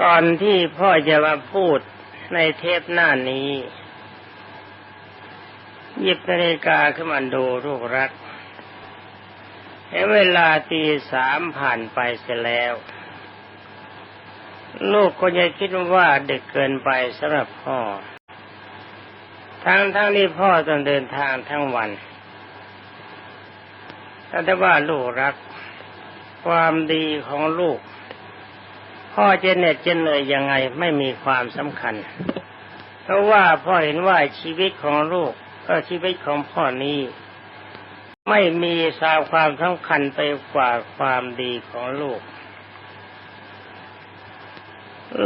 ก่อนที่พ่อจะมาพูดในเทปหน้านี้หยิบนาฬิกาขึ้นมาดูลูกรักเห็นเวลาตีสามผ่านไปเสียแล้ว ลูกก็จะคิดว่าเด็กเกินไปสำหรับพ่อ ทั้งทั้งที่พ่อต้องเดินทางทั้งวันแต่ว่าลูกรัก ความดีของลูก พ่อเจเน็ดจเหนื่อยยังไงไม่มีความสำคัญ เพราะว่าพ่อเห็นว่าชีวิตของลูกก็ชีวิตของพ่อนี้ ไม่มีสาวความสำคัญไปกว่าความดีของลูก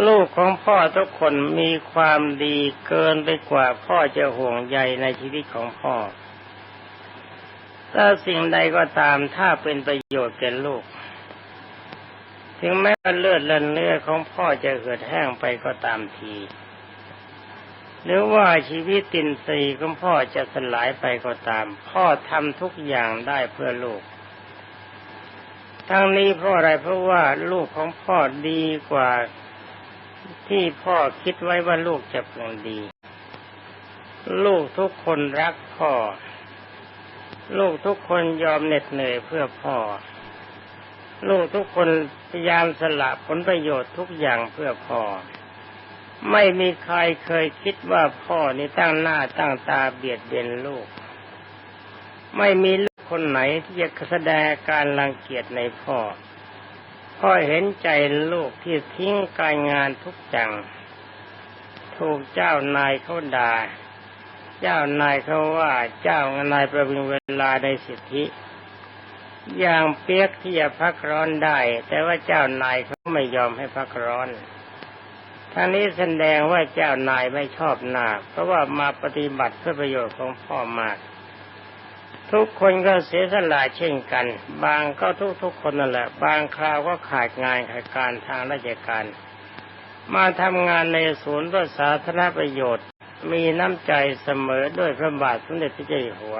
ลูกของพ่อทุกคนมีความดีเกินไปกว่าพ่อจะห่วงใยในชีวิตของพ่อถ้าสิ่งใดก็ตามถ้าเป็นประโยชน์แก่ลูก ถึงแม้เลือดและเนื้อของพ่อจะเหือดแห้งไปก็ตามที หรือว่าชีวิตตินทรีของพ่อจะสลายไปก็ตาม พ่อทำทุกอย่างได้เพื่อลูก ทั้งนี้เพราะอะไรเพราะว่าลูกของพ่อดีกว่าที่พ่อคิดไว้ว่าลูกจะพึงดี ลูกทุกคนรักพ่อ ลูกทุกคนยอมเหน็ดเหนื่อยเพื่อพ่อ ลูกทุกคนพยายามสละผลประโยชน์ทุกอย่างเพื่อพ่อ ไม่มีใครเคยคิดว่าพ่อนี่ตั้งหน้าตั้งตาเบียดเบียนลูก ไม่มีลูกคนไหนที่จะแสดงการรังเกียจในพ่อ พ่อเห็นใจลูกที่ทิ้งการงานทุกอย่างถูกเจ้านายเขาด่า เจ้านายเขาว่า เจ้านายประวิงเวลาในสิทธิ อย่างเปียกที่จะพักร้อนได้ แต่ว่าเจ้านายเขาไม่ยอมให้พักร้อนทางนี้แสดงว่าเจ้านายไม่ชอบหน้าเพราะว่ามาปฏิบัติเพื่อประโยชน์ของพ่อมาก ทุกคนก็เสียสละเช่นกัน บางก็ทุกๆคนนั่นแหละ บางคราวก็ขาดงานขาดการทางราชการ มาทำงานในศูนย์เพื่อสาธารณประโยชน์ มีน้ำใจเสมอด้วยพระบาทสมเด็จพระเจ้าอยู่หัว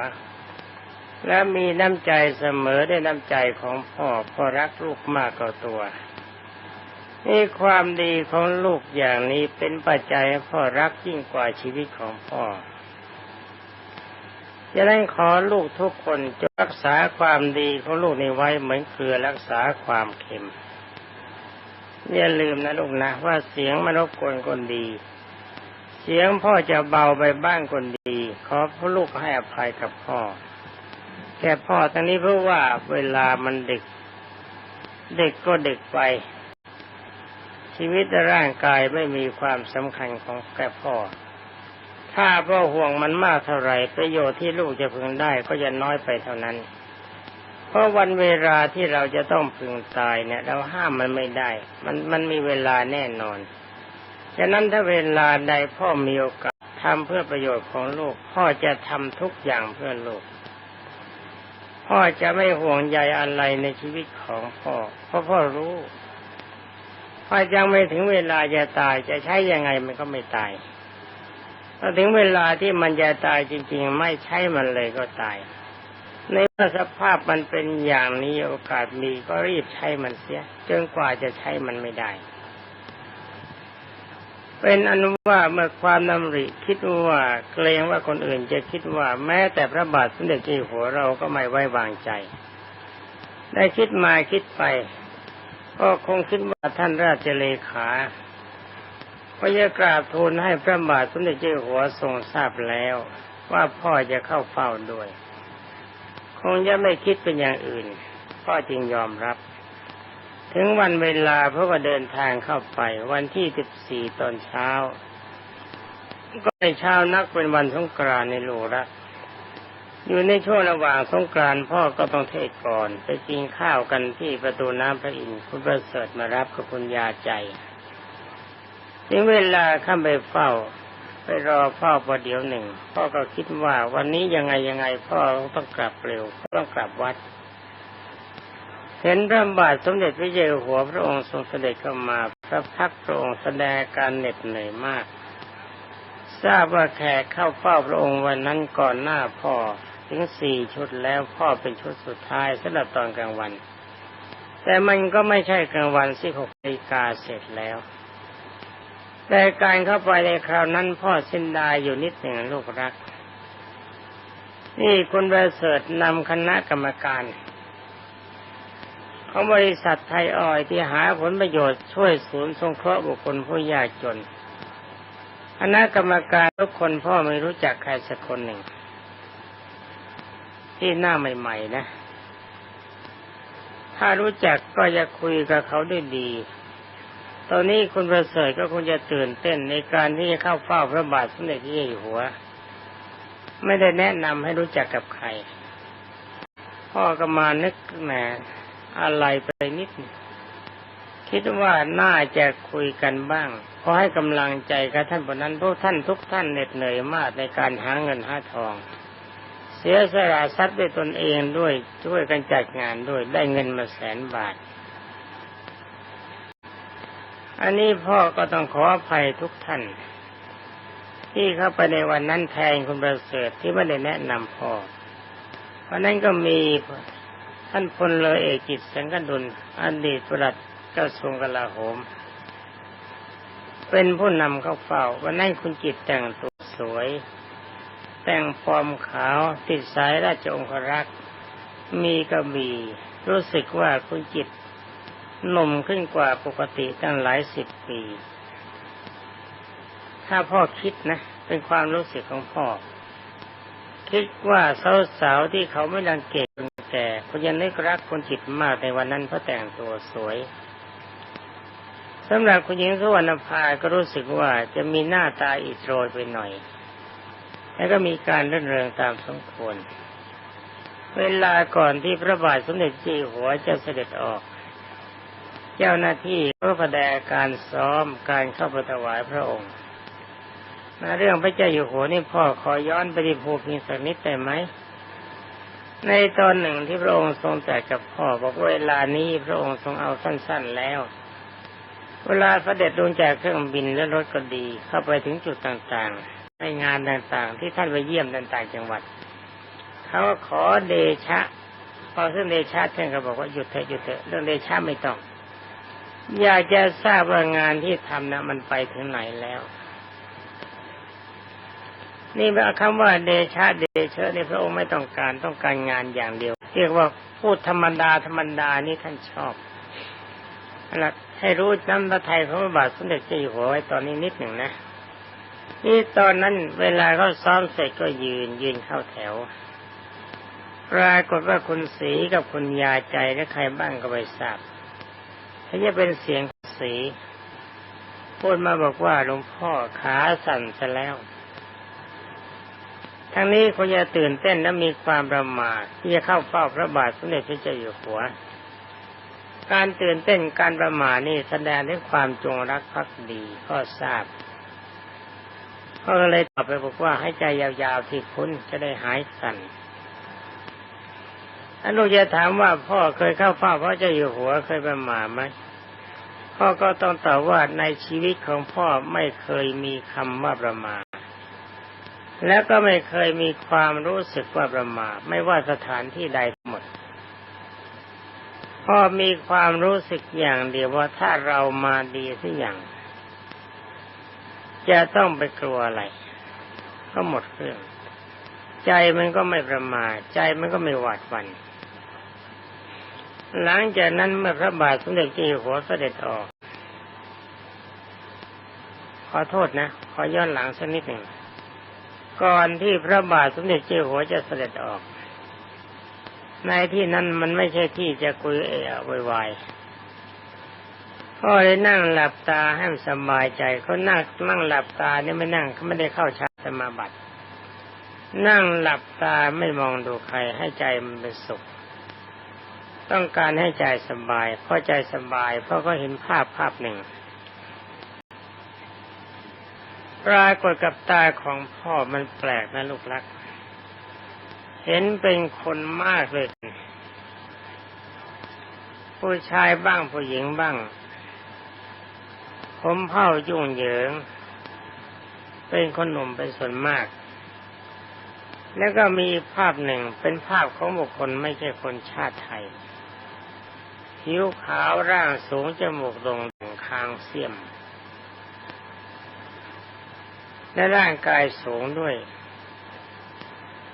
และมีน้ำใจเสมอด้วยน้ำใจของพ่อพ่อรักลูกมากกว่าตัว นี่ความดีของลูกอย่างนี้เป็นปัจจัยพ่อรักยิ่งกว่าชีวิตของพ่อจะนั้นขอลูกทุกคนจะรักษาความดีของลูกในไว้เหมือนเกลือรักษาความเค็มอย่าลืมนะลูกนะว่าเสียงมันรบกวนคนดี เสียงพ่อจะเบาไปบ้างคนดี ขอพ่อลูกให้อภัยกับพ่อ แค่พ่อตอนนี้เพราะว่าเวลามันเด็ก เด็กก็เด็กไป ชีวิตร่างกายไม่มีความสำคัญของแก่พ่อ ถ้าพ่อห่วงมันมากเท่าไหร่ประโยชน์ที่ลูกจะพึงได้ก็จะน้อยไปเท่านั้น เพราะวันเวลาที่เราจะต้องพึงตายเนี่ย เราห้ามมันไม่ได้ มันมันมีเวลาแน่นอนฉะนั้นถ้าเวลาใดพ่อมีโอกาสทำเพื่อประโยชน์ของลูก พ่อจะทำทุกอย่างเพื่อลูก พ่อจะไม่ห่วงใยอะไรในชีวิตของพ่อ เพราะพ่อรู้พ่อยังไม่ถึงเวลาจะตายจะใช้ยังไงมันก็ไม่ตายพอถึงเวลาที่มันจะตายจริง ๆ ไม่ใช้มันเลยก็ตาย ในเมื่อสภาพมันเป็นอย่างนี้โอกาสมีก็รีบใช้มันเสียจนกว่าจะใช้มันไม่ได้ เป็นอนุว่าเมื่อความนำริคิดว่าเกรงว่าคนอื่นจะคิดว่าแม้แต่พระบาทสมเด็จเจ้าอยู่หัวเราก็ไม่ไว้วางใจ ได้คิดมาคิดไป ก็คงคิดว่าท่านราชเลขาก็จะกราบทูลให้พระบาทสมเด็จเจ้าอยู่หัวทรงทราบแล้ว ว่าพ่อจะเข้าเฝ้าด้วย คงจะไม่คิดเป็นอย่างอื่น พ่อจึงยอมรับ ถึงวันเวลาพระว่าเดินทางเข้าไปวันที่สิบสี่ตอนเช้า ก็ในเช้านักเป็นวันสงกรานในหลวงรักอยู่ในช่วงระหว่างสงกรานพ่อก็ต้องเทศก่อน ไปกินข้าวกันที่ประตูน้ำพระอินทร์คุณประเสริฐมารับกับคุณยาใจถึงเวลาข้ามไปเฝ้า ไปรอพ่อประเดี๋ยวหนึ่ง พ่อก็คิดว่าวันนี้ยังไงยังไงพ่อต้องกลับเร็วต้องกลับวัด เห็นพระบาทสมเด็จพระเจ้าอยู่หัวพระองค์ทรงเสด็จเข้ามาพระพักพระองค์แสดงการเหน็ดเหนื่อยมาก ทราบว่าแขกเข้าเฝ้าพระองค์วันนั้นก่อนหน้าพ่อถึงสี่ชุดแล้วพ่อเป็นชุดสุดท้ายสำหรับตอนกลางวัน แต่มันก็ไม่ใช่กลางวันสิหกนาฬิกาเสร็จแล้ว แต่การเข้าไปในคราวนั้นพ่อเส้นดายอยู่นิดหนึ่งลูกรัก นี่คุณประเสริฐนำคณะกรรมการ ของบริษัทไทยออยที่หาผลประโยชน์ช่วยศูนย์สงเคราะห์บุคคลผู้ยากจนคณะกรรมการทุกคนพ่อไม่รู้จักใครสักคนหนึ่ง ที่หน้าใหม่ ๆ นะ ถ้ารู้จักก็จะคุยกับเขาด้วยดี ตอนนี้คุณประเสริฐก็คงจะตื่นเต้นในการที่จะเข้าเฝ้าพระบาทสมเด็จพระเจ้าอยู่หัว ไม่ได้แนะนำให้รู้จักกับใคร พ่อก็มานึกแหม อะไรไปนิด คิดว่าน่าจะคุยกันบ้างเพราะให้กำลังใจกับท่านบนนั้นพวกท่านทุกท่านเหน็ดเหนื่อยมากในการหาเงินหาทอง เสียสละทรัพย์ด้วยตนเองด้วยช่วยกันจัดงานด้วยได้เงินมาแสนบาท อันนี้พ่อก็ต้องขออภัยทุกท่าน ที่เข้าไปในวันนั้นแทนคุณประเสริฐที่ไม่ได้แนะนำพ่อวันนั้นก็มี ท่านพลเรือเอกจิตสังกดุลอดีตประหลัดกระทรวงกลาโหม เป็นผู้นำเข้าเฝ้าวันนั้นคุณจิตแต่งตัวสวย แต่งฟอร์มขาวติดสายราชองครักษ์มีกระบี่รู้สึกว่าคุณจิตหนุ่มขึ้นกว่าปกติตั้งหลายสิบปี ถ้าพ่อคิดนะ เป็นความรู้สึกของพ่อ คิดว่าสาวๆที่เขาไม่รังเกียจ แก่เขายังนึกรักคุณจิตมากในวันนั้นเพราะแต่งตัวสวยสำหรับคุณหญิงสุวรรณภาก็รู้สึกว่าจะมีหน้าตาอิดโรยไปหน่อย แล้วก็มีการเรื่นเริงตามสมควร เวลาก่อนที่พระบาทสมเด็จเจ้าหัวจะเสด็จออก เจ้าหน้าที่ก็แสดงการซ้อมการเข้าไปถวายพระองค์ในเรื่องพระเจ้าอยู่หัวนี่พ่อขอย้อนไปที่ภูพิงสักนิดได้ไหม ในตอนหนึ่งที่พระองค์ทรงแต่กับพ่อบอกเวลานี้พระองค์ทรงเอาสั้น ๆแล้ว เวลาเสด็จลงจากเครื่องบินและรถก็ดีเข้าไปถึงจุดต่างๆในงานต่างๆ ที่ท่านไปเยี่ยมต่างๆจังหวัดเขาขอเดชะพอซึ่งเดชะท่านก็บอกว่าหยุดเถอะหยุดเถอะเรื่องเดชะไม่ต้อง อยากจะทราบว่างานที่ทำนะมันไปถึงไหนแล้ว นี่เป็นคำว่าเดชะเดชะในพระองค์ไม่ต้องการต้องการงานอย่างเดียว เรียกว่าพูดธรรมดาธรรมดานี่ท่านชอบนะให้รู้น้ำพระทัยพระบาทสมเด็จเจ้าอยู่หัวไว้ตอนนี้นิดหนึ่งนะนี่ตอนนั้นเวลาเขาซ้อมเสร็จก็ยืนยืนเข้าแถวปรากฏว่าคุณสีกับคุณยาใจและใครบ้างก็ไม่ทราบถ้าจะเป็นเสียงสีพูดมาบอกว่าหลวงพ่อขาสั่นซะแล้ว ทั้งนี้คงจะตื่นเต้นและมีความประมาทที่จะเข้าเฝ้าพระบาทสมเด็จพระเจ้าอยู่หัว การตื่นเต้นการประมาทนี่แสดงถึงความจงรักภักดีก็ทราบก็เลยตอบไปบอกว่าให้ใจยาวๆที่คุณจะได้หายสั่นอันลูกจะถามว่าพ่อเคยเข้าเฝ้าพระเจ้าอยู่หัวเคยประมาทไหมพ่อก็ต้องตอบว่าในชีวิตของพ่อไม่เคยมีคำว่าประมาท แล้วก็ไม่เคยมีความรู้สึกว่าประมาทไม่ว่าสถานที่ใดหมดพ่อมีความรู้สึกอย่างเดียวว่าถ้าเรามาดีสักอย่าง จะต้องไปกลัวอะไร ก็หมดเรื่อง ใจมันก็ไม่ประมาทใจมันก็ไม่หวาดวัน่นหลังจากนั้นเมื่อพระบาทสมเด็จเจ้าอยู่หัวเสด็จออก ขอโทษนะ ขอย้อนหลังสักนิดหนึ่ง ก่อนที่พระบาทสมเด็จเจ้าหัวจะเสด็จออก ในที่นั้นมันไม่ใช่ที่จะคุยเอะวายพ่อเลยนั่งหลับตาให้สบายใจเขานั่งนั่งหลับตาเนี่ยไม่นั่งเขาไม่ได้เข้าฌานสมาบัติ นั่งหลับตาไม่มองดูใครให้ใจมันเป็นสุข ต้องการให้ใจสบายเพราะใจสบายเพราะเขาเห็นภาพภาพหนึ่ง ปรากฏกับตาของพ่อมันแปลกนะลูกรัก เห็นเป็นคนมากเลย ผู้ชายบ้างผู้หญิงบ้าง ผมเผ้ายุ่งเหยิง เป็นคนหนุ่มเป็นส่วนมาก แล้วก็มีภาพหนึ่งเป็นภาพของบุคคลไม่ใช่คนชาติไทย ผิวขาวร่างสูงจมูกโด่งคางเสียม และร่างกายสูงด้วย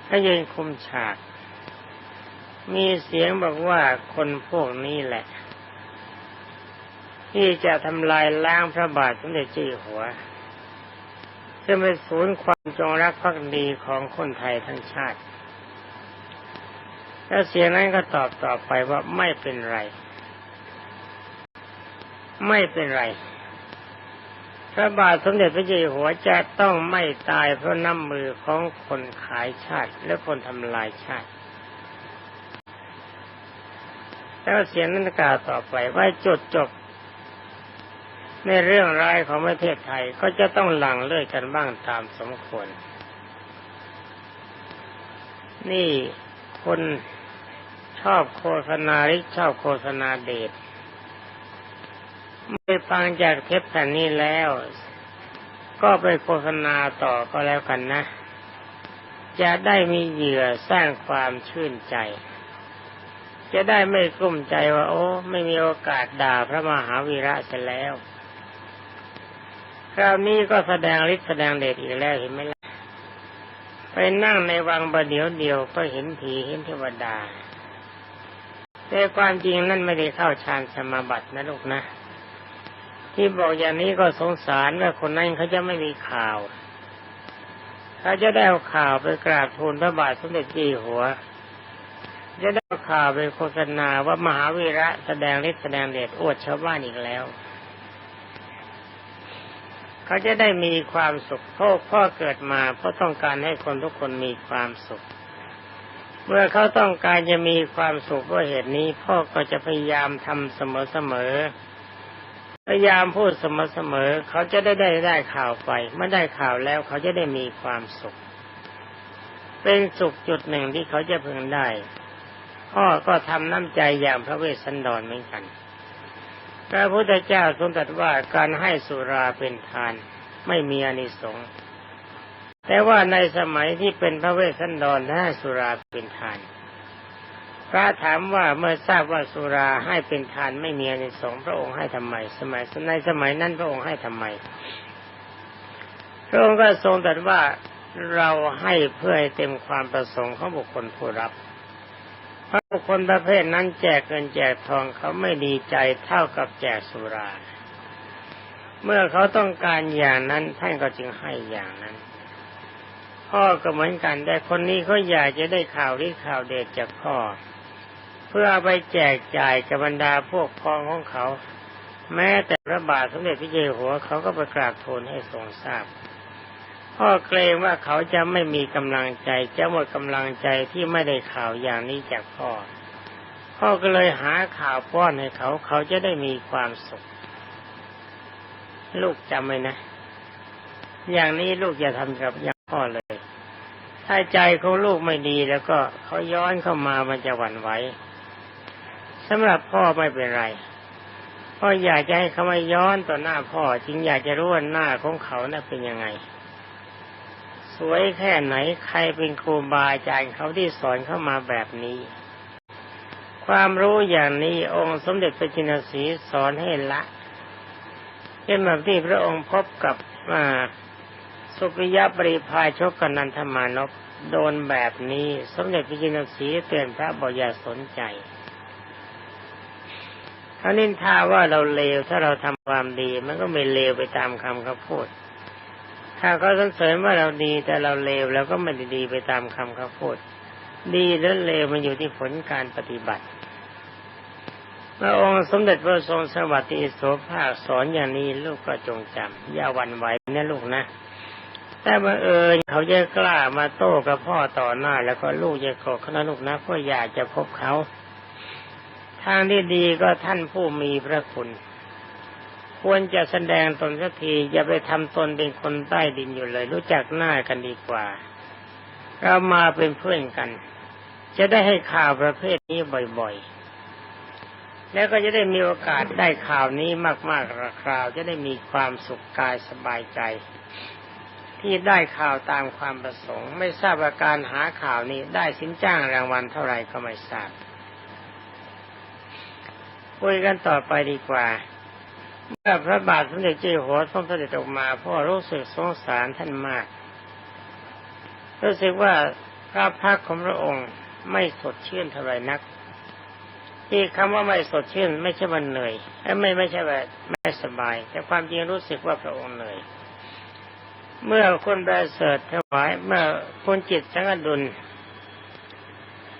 ถ้ายืนคุมฉาก มีเสียงบอกว่าคนพวกนี้แหละ ที่จะทำลายล้างพระบาทสมเด็จเจ้าหัวจะเป็นศูนย์ความจงรักภักดีของคนไทยทั้งชาติ แล้วเสียงนั้นก็ตอบต่อไปว่าไม่เป็นไร ไม่เป็นไร พระบาทสมเด็จพระเจ้าอยู่หัวจะต้องไม่ตายเพราะน้ำมือของคนขายชาติ และคนทำลายชาติแล้วเสียงนั้นกล่าวต่อไปว่าจุดจบ ในเรื่องร้ายของประเทศไทยก็จะต้องหลั่งเลิกกันบ้างตามสมควร นี่คนชอบโฆษณาหรือชอบโฆษณาเดช ไม่ฟังจากเทปแผ่นนี้แล้ว ก็ไปโฆษณาต่อก็แล้วกันนะ จะได้มีเหยื่อสร้างความชื่นใจ จะได้ไม่กลุ้มใจว่า โอ้ ไม่มีโอกาสด่าพระมหาวีระเสร็จแล้ว คราวนี้ก็แสดงฤทธิ์แสดงเดชอีกแล้วเห็นไหมล่ะไปนั่งในวังประเดี๋ยวเดียวก็เห็นผีเห็นเทวดาแต่ความจริงนั่นไม่ได้เข้าฌานสมาบัตินะลูกนะ ที่บอกอย่างนี้ก็สงสารว่าคนนั้นเขาจะไม่มีข่าวเขาจะได้เอาข่าวไปกราบทูลพระบาทสมเด็จเจีหัว จะได้เอาข่าวไปโฆษณาว่ามหาวีระแสดงฤทธิ์แสดงเดชอวดชาวบ้านอีกแล้ว เขาจะได้มีความสุขพ่อพ่อเกิดมาเพราะต้องการให้คนทุกคนมีความสุข เมื่อเขาต้องการจะมีความสุขเพราะเหตุนี้ พ่อก็จะพยายามทำเสมอๆ พยายามพูดเสมอๆเขาจะได้ได้ได้ข่าวไปเมื่อได้ข่าวแล้วเขาจะได้มีความสุข เป็นสุขจุดหนึ่งที่เขาจะพึงได้พ่อก็ทำน้ำใจอย่างพระเวสสันดรเหมือนกันพระพุทธเจ้าทรงตรัสว่าการให้สุราเป็นทานไม่มีอนิสงส์แต่ว่าในสมัยที่เป็นพระเวสสันดรให้สุราเป็นทาน พระถามว่าเมื่อทราบว่าสุราให้เป็นทานไม่มีอานิสงพระองค์ให้ทำไม สมัยในสมัยนั้นพระองค์ให้ทำไม พระองค์ก็ทรงตรัสว่าเราให้เพื่อให้เต็มความประสงค์ของบุคคลผู้รับเพราะบุคคลประเภทนั้นแจกเงินแจกทองเขาไม่ดีใจเท่ากับแจกสุรา เมื่อเขาต้องการอย่างนั้นท่านก็จึงให้อย่างนั้น พ่อก็เหมือนกันแต่คนนี้เขาอยากจะได้ข่าวที่ข่าวเด็ดจากพ่อ เพื่อไปแจกจ่ายกับบรรดาพวกพ้องของเขา แม้แต่พระบาทสมเด็จพระเจ้าหัวเขาก็ไปกราบทูลให้ทรงทราบพ่อเกรงว่าเขาจะไม่มีกำลังใจจะหมดกำลังใจที่ไม่ได้ข่าวอย่างนี้จากพ่อ พ่อก็เลยหาข่าวป้อนให้เขาเขาจะได้มีความสุข ลูกจำไว้นะ อย่างนี้ลูกอย่าทำกับอย่างพ่อเลย ถ้าใจของลูกไม่ดีแล้วก็เขาย้อนเข้ามามันจะหวั่นไหว สำหรับพ่อไม่เป็นไรพ่ออยากจะให้เขามาย้อนต่อหน้าพ่อจึงอยากจะรู้ว่าหน้าของเขาน่ะเป็นยังไง สวยแค่ไหนใครเป็นครูบาอาจารย์เขาที่สอนเข้ามาแบบนี้ ความรู้อย่างนี้องค์สมเด็จพระจินสีสอนให้ละเป็นแบบที่พระองค์พบกับสุริยบริพายชกกนันทมานพโดนแบบนี้ สมเด็จพระจินสีเตือนพระบอกอย่าสนใจ เขานินทาว่าเราเลวถ้าเราทำความดี มันก็ไม่เลวไปตามคำเขาพูด ถ้าเขาสรรเสริญว่าเราดีแต่เราเลวเราก็ไม่ได้ดีไปตามคำเขาพูด ดีหรือเลวมันอยู่ที่ผลการปฏิบัติพระองค์สมเด็จพระทรงสวัสดิโสภาคสอนอย่างนี้ลูกก็จงจำอย่าหวั่นไหวนะลูกนะ แต่บังเอิญเขาจะกล้ามาโต้กับพ่อต่อหน้า แล้วก็ลูกจะโกรธเขานะลูกนะเพราะอยากจะพบเขา ทางที่ดีก็ท่านผู้มีพระคุณ ควรจะแสดงตนสักทีอย่าไปทำตนเป็นคนใต้ดินอยู่เลย รู้จักหน้ากันดีกว่า เรามาเป็นเพื่อนกัน จะได้ให้ข่าวประเภทนี้บ่อยๆ แล้วก็จะได้มีโอกาสได้ข่าวนี้มากๆระคราวจะได้มีความสุขกายสบายใจ ที่ได้ข่าวตามความประสงค์ ไม่ทราบว่าการหาข่าวนี้ได้สินจ้างรางวัลเท่าไหร่ก็ไม่ทราบ คุยกันต่อไปดีกว่า เมื่อพระบาทสมเด็จเจ้าอยู่หัวทรงเสด็จออกมาพ่อรู้สึกสงสารท่านมาก รู้สึกว่าพระพักตร์ของพระองค์ไม่สดชื่นเท่าไรนัก ที่คำว่าไม่สดชื่น ไม่ใช่ว่าเหนื่อยไม่ไม่ใช่ว่าไม่สบาย แต่ความจริงรู้สึกว่าพระองค์เหนื่อย เมื่อคนประเสริฐถวายเมื่อคุณจิตสังกดุล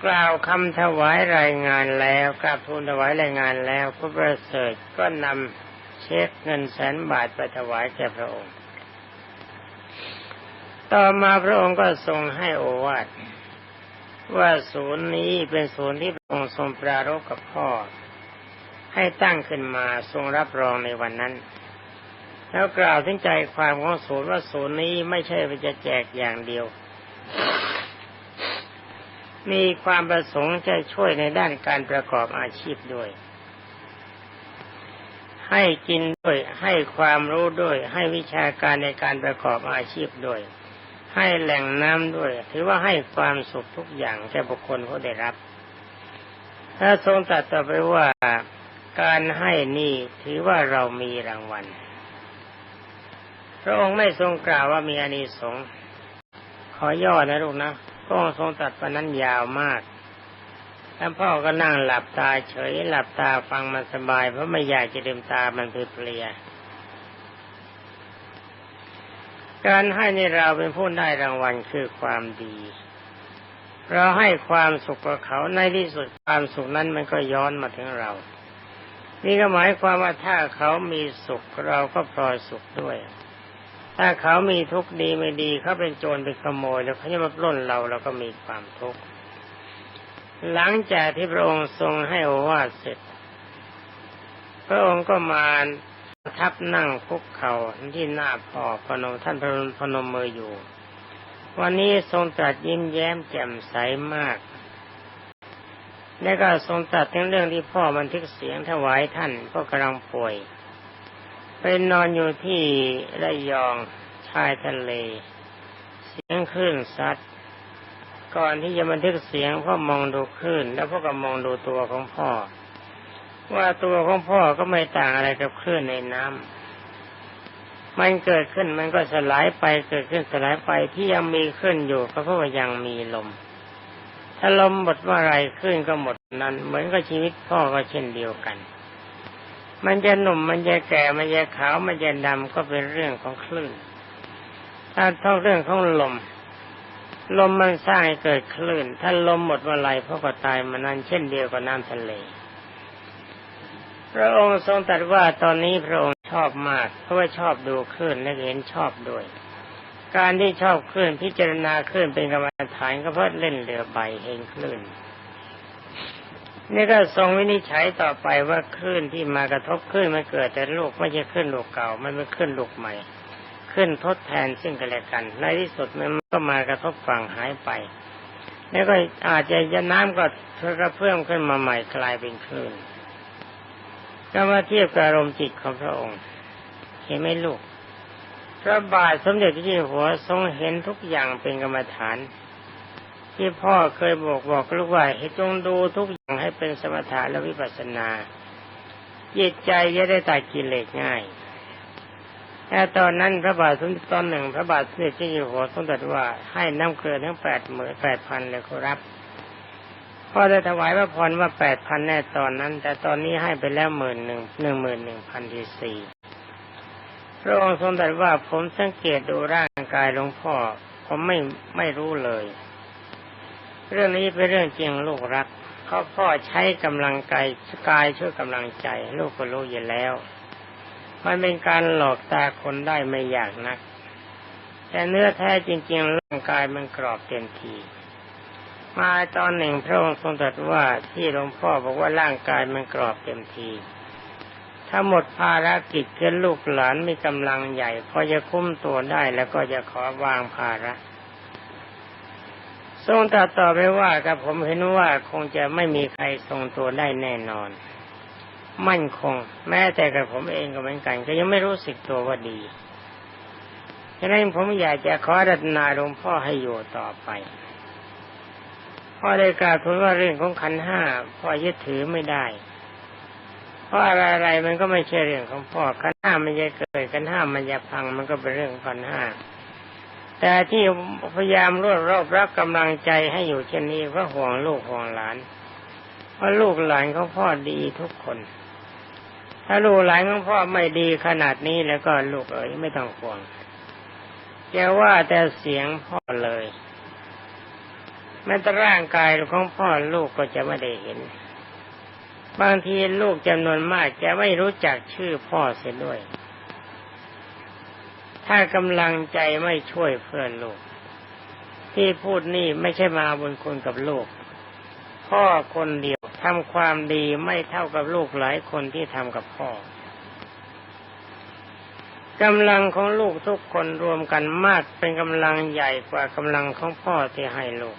กล่าวคำถวายรายงานแล้วกราบทูลถวายรายงานแล้วพระประเสริฐก็นำเช็คเงินแสนบาทไปถวายแก่พระองค์ ต่อมาพระองค์ก็ทรงให้โอวาทว่าศูนย์นี้เป็นศูนย์ที่พระองค์ทรงปรารภกับพ่อ ให้ตั้งขึ้นมาทรงรับรองในวันนั้น แล้วกล่าวถึงใจความของศูนย์ว่าศูนย์นี้ไม่ใช่จะแจกอย่างเดียว มีความประสงค์จะช่วยในด้านการประกอบอาชีพด้วย ให้กินด้วย ให้ความรู้ด้วย ให้วิชาการในการประกอบอาชีพด้วย ให้แหล่งน้ำด้วย ถือว่าให้ความสุขทุกอย่างแก่บุคคลผู้ได้รับ ถ้าทรงตรัสต่อไปว่าการให้นี่ถือว่าเรามีรางวัล พระองค์ไม่ทรงกล่าวว่ามีอานิสงส์ขอย่อนะลูกนะ พระองค์ทรงตรัสปนั้นยาวมากแล้วพ่อก็นั่งหลับตาเฉยหลับตาฟังมันสบาย เพราะไม่อยากจะเดิมตามันเพลียการให้ในเราเป็นผู้ได้รางวัลคือความดี เราให้ความสุขกับเขาในที่สุดความสุขนั้นมันก็ย้อนมาถึงเรา นี่ก็หมายความว่าถ้าเขามีสุขเราก็พลอยสุขด้วย ถ้าเขามีทุกข์ดีไม่ดีเขาเป็นโจรเป็นขโมยแล้วเขาจะมาปล้นเราเราก็มีความทุกข์หลังจากที่พระองค์ทรงให้โอวาทเสร็จ พระองค์ก็มาทับนั่งคุกเข่าที่หน้าพ่อพนมท่านพนมพนมมืออยู่ วันนี้ทรงตรัสยิ้มแย้มแจ่มใสมาก และก็ทรงตรัสถึงเรื่องที่พ่อบันทึกเสียงถวายท่านก็กำลังป่วย ไปนอนอยู่ที่ระยองชายทะเล เสียงคลื่นซัด ก่อนที่จะบันทึกเสียงพ่อมองดูคลื่น แล้วพ่อก็มองดูตัวของพ่อ ว่าตัวของพ่อก็ไม่ต่างอะไรกับคลื่นในน้ำมันเกิดขึ้นมันก็สลายไปเกิดขึ้นสลายไปที่ยังมีคลื่นอยู่ก็เพราะว่ายังมีลม ถ้าลมหมดเมื่อไรคลื่นก็หมดนั้น เหมือนกับชีวิตพ่อก็เช่นเดียวกัน มันจะหนุ่มมันจะแก่มันจะขาวมันจะดำก็เป็นเรื่องของคลื่น ถ้าท่าเรื่องของลม ลมมันสร้างให้เกิดคลื่น ถ้าลมหมดเมื่อไรพ่อก็ตายมันนั้นเช่นเดียวกับน้ำทะเล พระองค์ทรงตรัสว่าตอนนี้พระองค์ชอบมาก เพราะว่าชอบดูคลื่นและเห็นชอบด้วย การที่ชอบคลื่นพิจารณาคลื่นเป็นกรรมฐานก็เพราะเล่นเรือใบเห็นคลื่น นี่ก็ทรงวินิจฉัยต่อไปว่าคลื่นที่มากระทบคลื่นมันเกิดแต่ลูกไม่ใช่คลื่นลูกเก่า มันเป็นคลื่นลูกใหม่ขึ้นทดแทนซึ่งกันและกัน ในที่สุดมันก็มากระทบฝั่งหายไป แล้วก็อาจจะยน้ำก็กระเพิ่มขึ้นมาใหม่กลายเป็นคลื่นก็มาเทียบกับอารมณ์จิตของพระองค์ เห็นไหมลูกพระบาทสมเด็จพระเจ้าอยู่หัวทรงเห็นทุกอย่างเป็นกรรมฐาน ที่พ่อเคยบอกบอกลูกว่าให้จงดูทุกอย่างให้เป็นสมถะและวิปัสสนาจิตใจจะได้ตัดกิเลสง่ายแต่ตอนนั้นพระบาทสมเด็จตอนหนึ่ง พระบาทสมเด็จเจ้าอยู่หัวทรงตรัสว่าให้น้ำเกลือทั้งแปดหมื่นแปดพันเลยครับพ่อได้ถวายพระพรว่าแปดพันแน่ตอนนั้น แต่ตอนนี้ให้ไปแล้วหมื่นหนึ่งหนึ่งหมื่นหนึ่งพันที่สี่พระองค์ทรงตรัสว่าผมสังเกตดูร่างกายหลวงพ่อ ผมไม่ไม่รู้เลย เรื่องนี้เป็นเรื่องจริงลูกรักเขาพ่อใช้กำลังกายกายช่วยกำลังใจ ลูกก็รู้อยู่แล้วมันเป็นการหลอกตาคนได้ไม่ยากนัก แต่เนื้อแท้จริงๆร่างกายมันกรอบเต็มทีมาตอนหนึ่งพระองค์ทรงตรัสว่าที่หลวงพ่อบอกว่าร่างกายมันกรอบเต็มทีถ้าหมดภารกิจเกินลูกหลานมีกำลังใหญ่ พอจะคุ้มตัวได้แล้วก็จะขอวางภาระ ทรงตัดต่อไปว่ากับผมเห็นว่าคงจะไม่มีใครทรงตัวได้แน่นอน มั่นคง แม้แต่กับผมเองก็เหมือนกัน ก็ยังไม่รู้สึกตัวว่าดีฉะนั้นผมอยากจะขอรัตนาหลวงพ่อให้อยู่ต่อไปพ่อได้กล่าวถึงว่าเรื่องของขันห้าพ่อยึดถือไม่ได้ เพราะอะไรอะไรๆมันก็ไม่ใช่เรื่องของพ่อขันห้ามันจะเกิดขันห้ามันจะพังมันก็เป็นเรื่องของขันห้า แต่ที่พยายามรวบรอบรับกำลังใจให้อยู่เช่นนี้เพราะห่วงลูกห่วงหลานเพราะลูกหลานของพ่อดีทุกคน ถ้าลูกหลานของพ่อไม่ดีขนาดนี้แล้วก็ลูกเอ๋ยไม่ต้องห่วงจะว่าแต่เสียงพ่อเลยแม้แต่ร่างกายของพ่อลูกก็จะไม่ได้เห็น บางทีลูกจำนวนมากจะไม่รู้จักชื่อพ่อเสียด้วย ถ้ากำลังใจไม่ช่วยเพื่อนลูกที่พูดนี่ไม่ใช่มาบนคุณกับลูกพ่อคนเดียวทำความดีไม่เท่ากับลูกหลายคนที่ทำกับพ่อกำลังของลูกทุกคนรวมกันมากเป็นกำลังใหญ่กว่ากำลังของพ่อที่ให้ลูก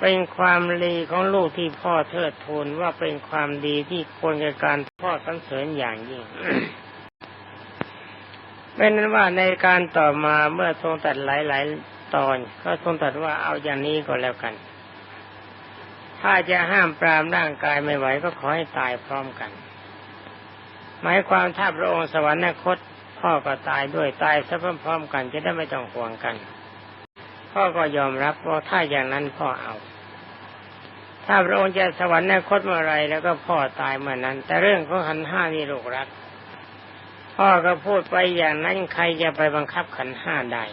เป็นความดีของลูกที่พ่อเทิดทูนว่าเป็นความดีที่ควรแก่การพ่อสรรเสริญอย่างยิ่ง เป็นนั้นว่าในการต่อมาเมื่อทรงตัดหลาย ๆ ตอน ก็ทรงตัดว่าเอาอย่างนี้ก็แล้วกัน ถ้าจะห้ามปรามร่างกายไม่ไหวก็ขอให้ตายพร้อมกัน หมายความถ้าพระองค์สวรรคต พ่อก็ตายด้วยตายซะพร้อมๆกันจะได้ไม่ต้องห่วงกัน พ่อก็ยอมรับว่าถ้าอย่างนั้นพ่อเอาถ้าพระองค์จะสวรรคตเมื่อไรแล้วก็พ่อตายเมื่อนั้น แต่เรื่องของขันห้านี่ลูกรัก พ่อก็พูดไปอย่างนั้นใครจะไปบังคับขันห้าได้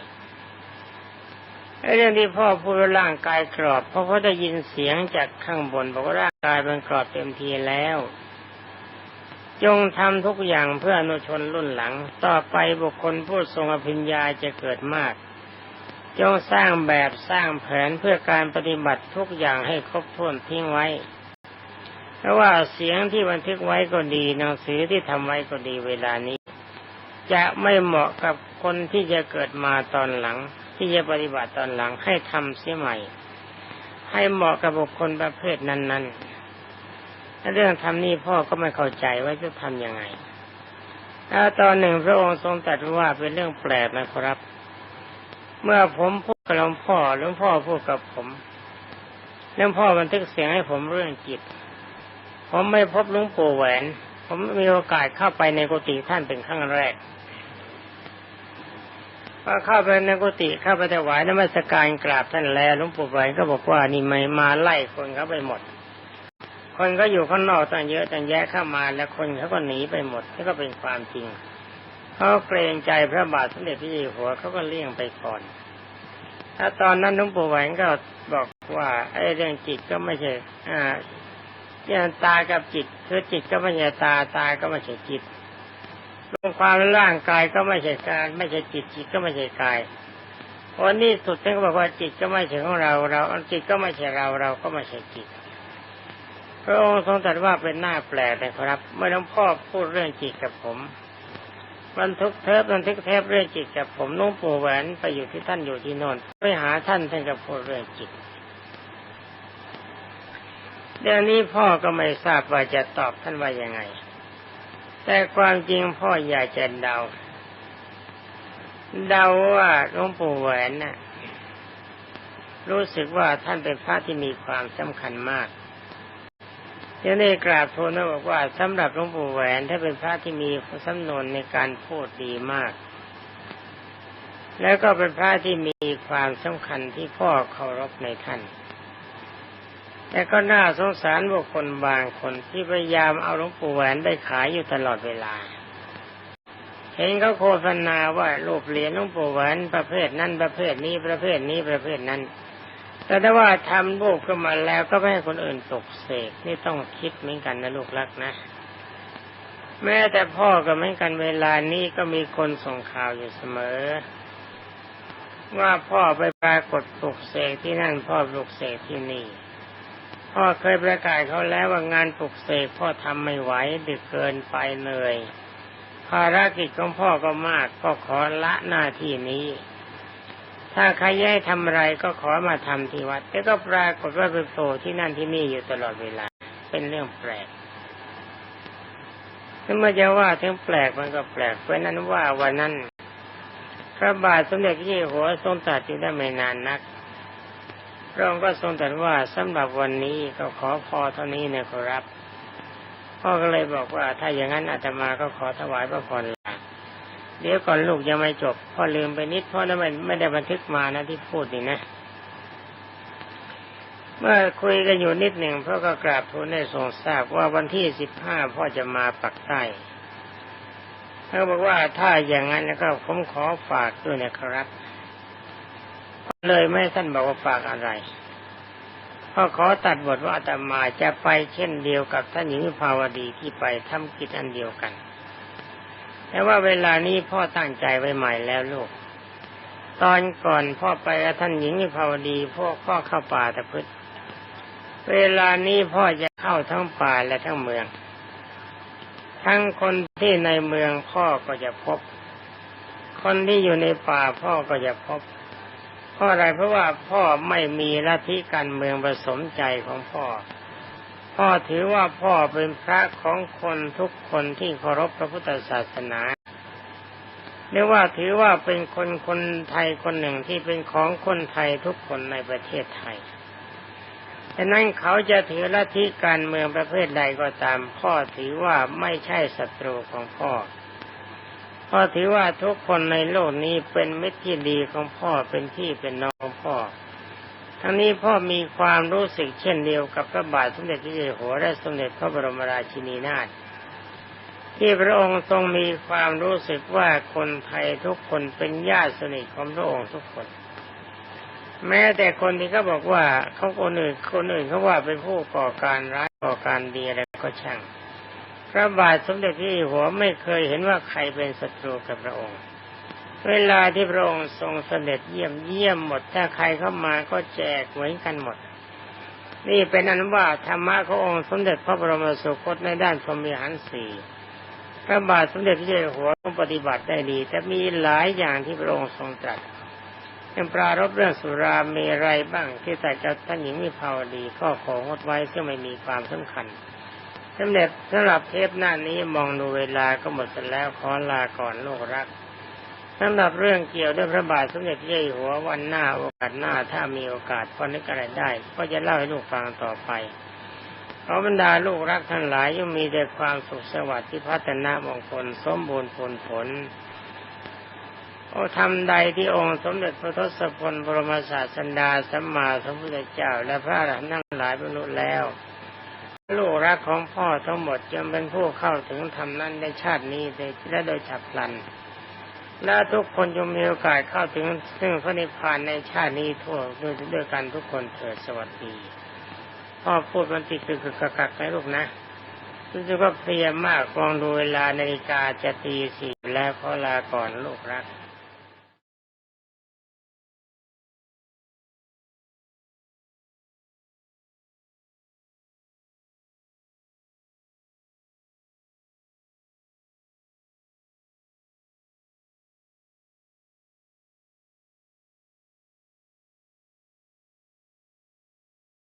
ไอ้เรื่องที่พ่อพูดว่าร่างกายกรอบเพราะเขาได้ยินเสียงจากข้างบนบอกว่าร่างกายเป็นกรอบเต็มทีแล้ว จงทำทุกอย่างเพื่ออนุชนรุ่นหลัง ต่อไปบุคคลผู้ทรงอภิญญาจะเกิดมาก จงสร้างแบบสร้างแผนเพื่อการปฏิบัติทุกอย่างให้ครบถ้วนทิ้งไว้ เพราะว่าเสียงที่บันทึกไว้ก็ดีหนังสือที่ทำไว้ก็ดีเวลานี้ จะไม่เหมาะกับคนที่จะเกิดมาตอนหลัง ที่จะปฏิบัติตอนหลังให้ทำเสียใหม่ ให้เหมาะกับบุคคลประเภทนั้นๆเรื่องทำนี่พ่อก็ไม่เข้าใจว่าจะทำยังไงแล้วตอนหนึ่งพระองค์ทรงตรัสว่าเป็นเรื่องแปลกนะครับ เมื่อผมพูดกับหลวงพ่อหลวงพ่อพูดกับผมหลวงพ่อบันทึกเสียงให้ผมเรื่องจิต ผมไม่พบหลวงปู่แหวน ผมมีโอกาสเข้าไปในกุฏิท่านเป็นครั้งแรกพอเข้าไปในกุฏิเข้าไปถวายนมัสการกราบท่านแล้วหลวงปู่แหวก็บอกว่านี่ไม่มาไล่คนเขาไปหมด คนก็อยู่ข้างนอกตั้งเยอะตั้งแยะเข้ามาแล้วคนเขาก็หนีไปหมดนี่ก็เป็นความจริงเขาเกรงใจพระบาทสมเด็จพระเจ้าอยู่หัวเขาก็เลี่ยงไปก่อน ถ้าตอนนั้นหลวงปู่แหวนก็บอกว่าไอ้เรื่องจิตก็ไม่ใช่อ่า อย่างตากับจิตคือจิตก็ไม่ใช่ตาตาก็ไม่ใช่จิตรวมความร่างกายก็ไม่ใช่การไม่ใช่จิตจิตก็ไม่ใช่กายวันนี้สุดท่านก็บอกว่าจิตก็ไม่ใช่ของเราเราจิตก็ไม่ใช่เราเราก็ไม่ใช่จิตพระองค์ทรงตรัสว่าเป็นหน้าแปลกเลยครับ เมื่อหลวงพ่อพูดเรื่องจิตกับผมบันทึกเทปบันทึกเทปเรื่องจิตกับผมนุ่งปู่แหวนไปอยู่ที่ท่านอยู่ที่โน่นไปหาท่านท่านก็พูดเรื่องจิต เดี๋ยวนี้พ่อก็ไม่ทราบว่าจะตอบท่านว่ายังไง แต่ความจริงพ่ออยากจะเดา เดาว่าหลวงปู่แหวนน่ะรู้สึกว่าท่านเป็นพระที่มีความสำคัญมากเดี๋ยวนี้กราบทูลนะบอกว่าสำหรับหลวงปู่แหวนถ้าเป็นพระที่มีสำนวนในการพูดดีมาก แล้วก็เป็นพระที่มีความสำคัญที่พ่อเคารพในท่าน แต่ก็น่าสงสารบุคคลบางคนที่พยายามเอาหลวงปู่แหวนไปขายอยู่ตลอดเวลา เห็นเขาโฆษณาว่ารูปเหรียญหลวงปู่แหวนประเภทนั้นประเภทนี้ประเภทนี้ประเภทนั้น แต่ถ้าว่าทำรูปขึ้นมาแล้วก็ไม่ให้คนอื่นตกเสกนี่ต้องคิดเหมือนกันนะลูกรักนะ แม้แต่พ่อก็เหมือนกันเวลานี้ก็มีคนส่งข่าวอยู่เสมอว่าพ่อไปปรากฏปลุกเสกที่นั่นพ่อปลุกเสกที่นี่ พ่อเคยประกาศเขาแล้วว่างานปลุกเสกพ่อทำไม่ไหวดึกเกินไปเหนื่อยภารกิจของพ่อก็มากก็ขอละหน้าที่นี้ ถ้าใครย้ายทำอะไรก็ขอมาทำที่วัดแต่ก็ปรากฏว่าไปโผล่ที่นั่นที่นี่อยู่ตลอดเวลา เป็นเรื่องแปลกถ้ามาจะว่าถึงแปลกมันก็แปลกเพราะนั้นว่าวันนั้นพระบาทสมเด็จพระเจ้าอยู่หัวทรงตรัสอยู่ได้ไม่นานนัก พระองค์ก็ทรงตรัสว่าสำหรับวันนี้ก็ขอพอเท่านี้นะครับพ่อก็เลยบอกว่าถ้าอย่างนั้นอาตมาก็ขอถวายพระพรลาเดี๋ยวก่อนลูกยังไม่จบพ่อลืมไปนิดพราะนั้นไม่ไม่ได้บันทึกมานะที่พูดนี่นะ เมื่อคุยกันอยู่นิดหนึ่งพ่อก็กราบทูลให้ทรงทราบว่าวันที่สิบห้าพ่อจะมาปักใต้เขาบอกว่าถ้าอย่างนั้นแล้วก็ผมขอฝากด้วยนะครับ เลยไม่ท่านบอกว่าฝากอะไรพ่อขอตัดบทว่าอาตมาจะไปเช่นเดียวกับท่านหญิงวิภาวดีที่ไปทำกิจอันเดียวกัน แต่ว่าเวลานี้พ่อตั้งใจไว้ใหม่แล้วลูก ตอนก่อนพ่อไปกับท่านหญิงวิภาวดีพ่อพ่อเข้าป่าตะพึดเวลานี้พ่อจะเข้าทั้งป่าและทั้งเมือง ทั้งคนที่ในเมืองพ่อก็จะพบ คนที่อยู่ในป่าพ่อก็จะพบ ราะอะไรเพราะว่าพ่อไม่มีลัทธิการเมืองผสมใจของพ่อ พ่อถือว่าพ่อเป็นพระของคนทุกคนที่เคารพพระพุทธศาสนาเรียกว่าถือว่าเป็นคนคนไทยคนหนึ่งที่เป็นของคนไทยทุกคนในประเทศไทยดังนั้นเขาจะถือลัทธิการเมืองประเภทใดก็ตาม พ่อถือว่าไม่ใช่ศัตรูของพ่อ พ่อถือว่าทุกคนในโลกนี้เป็นมิตรที่ดีของพ่อเป็นพี่เป็นน้องของพ่อ ทั้งนี้พ่อมีความรู้สึกเช่นเดียวกับพระบาทสมเด็จพระเจ้าอยู่หัวและสมเด็จพระบรมราชินีนาถที่พระองค์ทรงมีความรู้สึกว่าคนไทยทุกคนเป็นญาติสนิทของพระองค์ทุกคน แม้แต่คนที่เขาบอกว่าเขาคนอื่นคนอื่นเขาว่าเป็นผู้ก่อการร้ายก่อการดีอะไรก็ช่าง พระบาทสมเด็จพระเจ้าอยู่หัวไม่เคยเห็นว่าใครเป็นศัตรูกับพระองค์ เวลาที่พระองค์ทรงเสด็จเยี่ยมเยี่ยมหมด ถ้าใครเข้ามาก็แจกเหมือนกันหมด นี่เป็นอันว่าธรรมะขององค์สมเด็จพระบรมสุคตในด้านพรหมิหารสี่พระบาทสมเด็จพระเจ้าอยู่หัวทรงปฏิบัติได้ดี แต่มีหลายอย่างที่พระองค์ทรงตรัสยังปรารบเรื่องสุราเมรัยบ้างที่แต่กับท่านหญิงวิภาวดีก็ของดไว้ซึ่งไม่มีความสำคัญ สำเร็จสำหรับเทปหน้านี้มองดูเวลาก็หมดแล้วขอลาก่อนโลกรักสำหรับเรื่องเกี่ยวด้วยพระบาทสมเด็จพระเจ้าอยู่หัววันหน้าโอกาสหน้าถ้ามีโอกาสพอนึกอะไรได้ ก็จะเล่าให้ลูกฟังต่อไปขอบรรดาลูกรักทั้งหลายย่อมมีแต่ความสุขสวัสดิ์ที่พัฒนามงคลสมบูรณ์ผลผลโอ้ทำใดที่องค์สมเด็จพระทศพลบรมศาสดาสัมมาสัมพุทธเจ้า และพระอรหันต์ทั้งหลายบรรลุแล้ว ลูกรักของพ่อทั้งหมดจงเป็นผู้เข้าถึงธรรมนั้นในชาตินี้และโดยฉับพลัน และทุกคนจงมีโอกาสเข้าถึงซึ่งพระนิพพานในชาตินี้ทั่วด้วยด้วยกันทุกคนเถิดสวัสดีพ่อพูดมันติดคือคือกักๆนะลูกนะรู้สึกว่าเพลียมากมองดูเวลานาฬิกาจะตีสี่แล้วขอลาก่อนลูกรัก